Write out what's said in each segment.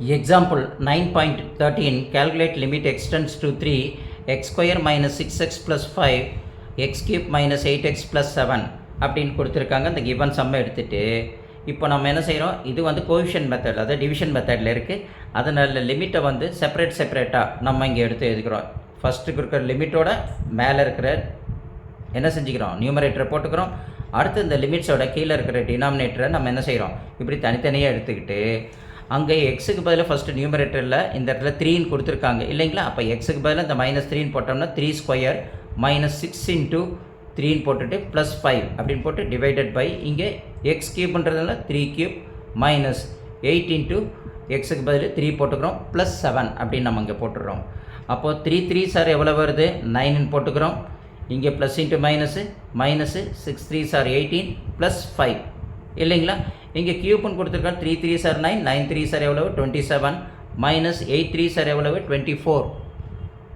Example 9.13 calculate limit extends to 3 x square minus 6x plus 5 x cube minus 8x plus 7 அப்படின்னு கொடுத்துருக்காங்க. இந்த given சம்மை எடுத்துகிட்டு இப்போ நம்ம என்ன செய்கிறோம் இது வந்து கோவிஷன் மெத்தட் அதாவது டிவிஷன் மெத்தடில் இருக்குது அதனால் லிமிட்டை வந்து செப்பரேட் செப்பரேட்டாக நம்ம இங்கே எடுத்து எழுதுக்கிறோம். ஃபஸ்ட்டு இருக்கிற லிமிட்டோட மேலே இருக்கிற என்ன செஞ்சுக்கிறோம்? நியூமரேட்டரை போட்டுக்கிறோம். அடுத்து இந்த லிமிட்ஸோட கீழே இருக்கிற டினாமினேட்டரை நம்ம என்ன செய்கிறோம் இப்படி தனித்தனியாக எடுத்துக்கிட்டு அங்கே எக்ஸுக்கு பதிலாக ஃபஸ்ட்டு நியூமரேட்டரில் இந்த இடத்துல த்ரீன்னு கொடுத்துருக்காங்க. இல்லைங்களா? அப்போ எக்ஸுக்கு பதிலாக இந்த மைனஸ் த்ரீன்னு போட்டோம்னா three square minus six into த்ரீன்னு போட்டுட்டு ப்ளஸ் ஃபைவ் அப்படின்னு போட்டு டிவைடட் பை இங்கே x கியூப்ன்றதுனால three cube minus eight into எக்ஸுக்கு பதில் த்ரீ போட்டுக்கிறோம் ப்ளஸ் செவன் அப்படின்னு நம்ம இங்கே போட்டுடுறோம் அப்போது த்ரீ த்ரீ சார் எவ்வளோ வருது? நைனுன்னு போட்டுக்கிறோம். இங்கே plus into minus minus six three sir eighteen plus five இல்லைங்களா? இங்கே கியூப்னு கொடுத்துருக்காங்க three three sir nine nine three sir எவ்வளவு? Twenty seven minus eight three sir எவ்வளவு? டுவெண்ட்டி ஃபோர்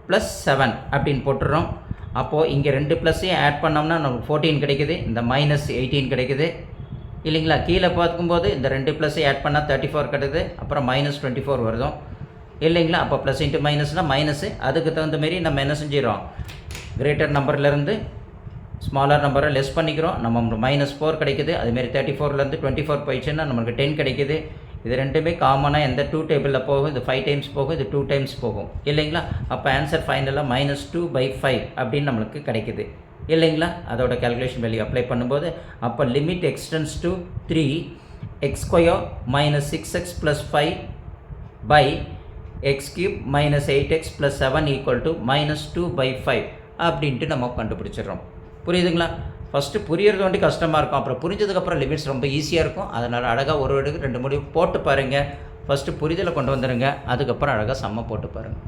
ப்ளஸ் செவன் அப்படின்னு போட்டுடுறோம் அப்போது இங்கே ரெண்டு ப்ளஸ்ஸையும் ஆட் பண்ணோம்னா நமக்கு ஃபோர்டீன் கிடைக்குது. இந்த மைனஸ் எயிட்டீன் கிடைக்குது. இல்லைங்களா? கீழே பார்க்கும்போது இந்த ரெண்டு ப்ளஸ்ஸை ஆட் பண்ணால் தேர்ட்டி ஃபோர் கிடைக்குது. அப்புறம் மைனஸ் டுவெண்ட்டி ஃபோர் வருதும் இல்லைங்களா? அப்போ ப்ளஸ் இன்ட்டு மைனஸ்னால் மைனஸு அதுக்கு தகுந்த மாரி நம்ம என்ன செஞ்சிடறோம்? கிரேட்டர் நம்பர்லேருந்து ஸ்மாலர் நம்பரை லெஸ் பண்ணிக்கிறோம். நம்ம மைனஸ் ஃபோர் கிடைக்குது. அதுமாரி தேர்ட்டி ஃபோர்லேருந்து டுவெண்ட்டி ஃபோர் போயிடுச்சுன்னா நமக்கு டென் கிடைக்குது. இது ரெண்டுமே காமனாக எந்த டூ டேபிளில் போகும் இது ஃபைவ் டைம்ஸ் போகும் இது டூ டைம்ஸ் போகும். இல்லைங்களா? அப்போ ஆன்சர் ஃபைனலாக மைனஸ் டூ பை ஃபைவ் அப்படின்னு நம்மளுக்கு கிடைக்குது. இல்லைங்களா? அதோட கேல்குலேஷன் வேல்யூ அப்ளை பண்ணும்போது அப்போ limit extends to three x minus six x plus five by x cube minus eight x plus seven equal to minus two by five அப்படின்ட்டு நம்ம கண்டுபிடிச்சிடுறோம். புரியுதுங்களா? ஃபஸ்ட்டு புரியறது வந்து கஷ்டமாக இருக்கும். அப்புறம் புரிஞ்சதுக்கப்புறம் லிமிட்ஸ் ரொம்ப ஈஸியாக இருக்கும். அதனால் அழகாக ஒரு எடுக்கு ரெண்டு முடிவு போட்டு பாருங்கள் ஃபஸ்ட்டு புரிதலை கொண்டு வந்துடுங்க அதுக்கப்புறம் அழகாக செம்ம போட்டு பாருங்கள்